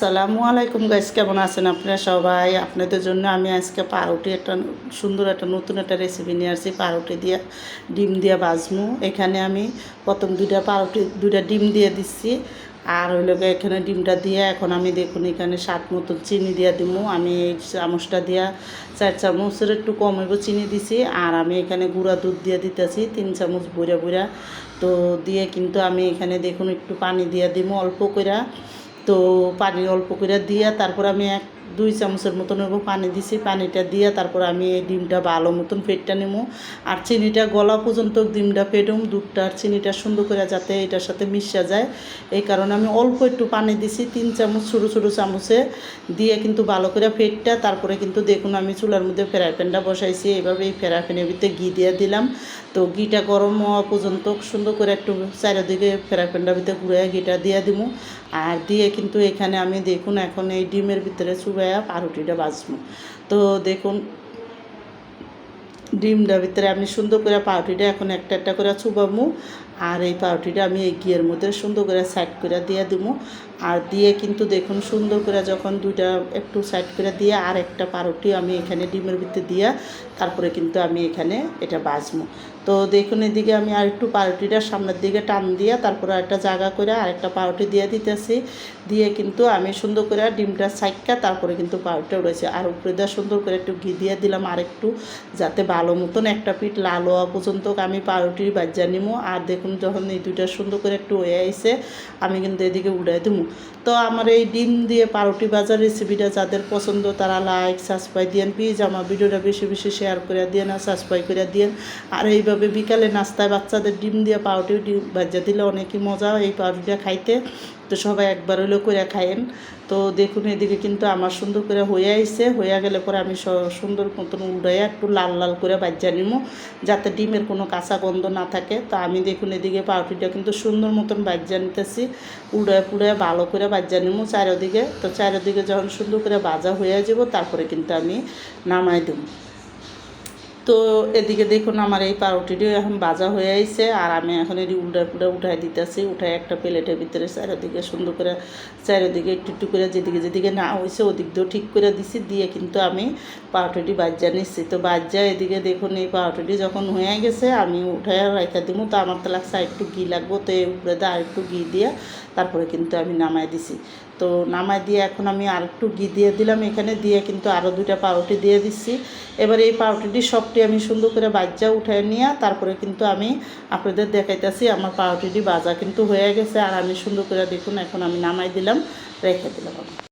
সালামু আলাইকুম গাইস কেমন আছেন আপনারা সবাই? আপনাদের জন্য আমি আজকে পাউরুটি একটা সুন্দর একটা নতুন একটা রেসিপি নিয়ে আসছি, পাউরুটি দিয়ে, ডিম দিয়ে বাজমু। এখানে আমি প্রথম দুইটা পাউরুটি, দুইটা ডিম দিয়ে দিচ্ছি। আর হইল এখানে ডিমটা দিয়ে, এখন আমি দেখুন এখানে স্বাদ মতো চিনি দিয়ে দিমু। আমি এই চামচটা দিয়া চার চামচের একটু কম হইব চিনি দিছি। আর আমি এখানে গুঁড়া দুধ দিয়ে দিতেছি, তিন চামচ বুড়া বুড়া তো দিয়ে কিন্তু আমি এখানে দেখুন একটু পানি দিয়ে দিমু অল্প করে তো পানি অল্প করে দিয়ে তারপর আমি এক দুই চামচের মতন হইব পানি দিছি, পানিটা দিয়ে তারপর আমি এই ডিমটা ভালো মতন ফেটটা নেব আর চিনিটা গলা পর্যন্ত ডিমটা ফেটুম, দুধটা আর চিনিটা সুন্দর করে যাতে এটার সাথে মিশা যায়। এই কারণে আমি অল্প একটু পানি দিছি, তিন চামচ ছোটো ছোটো চামচে দিয়ে কিন্তু ভালো করে ফেটটা, তারপরে কিন্তু দেখুন আমি চুলার মধ্যে ফ্রাই প্যানটা বসাইছি। এইভাবে এই ফ্রাই প্যানের ভিতরে ঘি দিয়ে দিলাম। তো ঘিটা গরম হওয়া পর্যন্ত সুন্দর করে একটু চারিদিকে ফ্রাই প্যানটার ভিতরে ঘুরে ঘিটা দিয়ে দিব আর দিয়ে কিন্তু এখানে আমি দেখুন এখন এই ডিমের ভিতরে চুবাইয়া পাউরুটিটা বাজবো তো দেখুন ডিমটার ভিতরে আমি সুন্দর করে পাউরুটিটা এখন একটা একটা করে চুবামু আর এই পাউরুটিটা আমি এই ঘিয়ের মধ্যে সুন্দর করে সাইড করে দিয়ে দিব। আর দিয়ে কিন্তু দেখুন সুন্দর করে যখন দুইটা একটু সাইড করে দিয়ে আর একটা পাউরুটি আমি এখানে ডিমের ভিতরে দিয়া তারপরে কিন্তু আমি এখানে এটা বাজবো। তো দেখুন এদিকে আমি আর একটু পাউরুটিটা সামনের দিকে টান দিয়ে তারপরে একটা জায়গা করে আরেকটা পাউরুটি দিয়ে দিতেছি। দিয়ে কিন্তু আমি সুন্দর করে ডিমটা সাইকা তারপরে কিন্তু পাউরুটিটা উড়েছে। আর উপরে দিয়ে সুন্দর করে একটু ঘি দিয়ে দিলাম আর একটু যাতে ভালো মতন একটা পিঠ লাল হওয়া পর্যন্ত আমি পাউরুটির বাজ্যা নিমো আর দেখুন যখন এই দুইটা সুন্দর করে একটু হয়ে আইছে, আমি কিন্তু এদিকে উড়াই দেবো তো আমার এই ডিম দিয়ে পাউরুটি বাজার রেসিপিটা যাদের পছন্দ তারা লাইক সাবস্ক্রাইব দিয়েন। প্লিজ আমার ভিডিওটা বেশি বেশি শেয়ার করে দিয়েন আর সাবস্ক্রাইব করে দিয়েন। আর এইভাবে বিকালে নাস্তায় বাচ্চাদের ডিম দিয়ে পাউরুটি ডিম ভাজা দিলে অনেকই মজা এই পাউরুটিটা খাইতে। তো সবাই একবার হলেও করে খায়েন। তো দেখুন, এদিকে কিন্তু আমার সুন্দর করে হয়ে আইছে। হয়ে গেলে পরে আমি সুন্দর মতন উড়াইয়া একটু লাল লাল করে বাজ্যা নিমো, যাতে ডিমের কোনো কাঁচা গন্ধ না থাকে। তো আমি দেখুন, এদিকে পাউরুটিটা কিন্তু সুন্দর মতন বাজ্যা নিতেছি। উড়ায় পুড়ায় ভালো করে বাজ্যা নিমো চারিদিকে। তো চারিদিকে যখন সুন্দর করে বাজা হয়ে যাব, তারপরে কিন্তু আমি নামাই দেবো তো এদিকে দেখুন আমার এই পাউরুটিটিও এখন ভাজা হয়ে আইছে, আর আমি এখন এটি উল্টা পুল্টা উঠাই দিতেছি, উঠাই একটা প্লেটের ভিতরে চারিদিকে সুন্দর করে, চারিদিকে একটু একটু করে যেদিকে যেদিকে না হয়েছে ওদিক দিয়েও ঠিক করে দিছি, দিয়ে কিন্তু আমি পাউরুটি বাজ্যা নিচ্ছি। তো বাজ্যা এদিকে দেখুন এই পাউরুটি যখন হয়ে গেছে, আমি উঠাই রাখা দিব তো আমার তো লাগছে একটু ঘি লাগবো, তো এই উপরে দা একটু ঘি দিয়ে তারপরে কিন্তু আমি নামাই দিছি। তো নামাই দিয়ে এখন আমি আর একটু ঘি দিয়ে দিলাম। এখানে দিয়ে কিন্তু আরও দুইটা পাউরুটি দিয়ে দিচ্ছি। এবার এই পাউরুটিটি সবটি আমি সুন্দর করে বাজ্যা উঠায় নিয়ে তারপরে কিন্তু আমি আপনাদের দেখাইতেছি আমার পাউরুটিটি বাজা কিন্তু হয়ে গেছে। আর আমি সুন্দর করে দেখুন, এখন আমি নামাই দিলাম, রেখে দিলাম।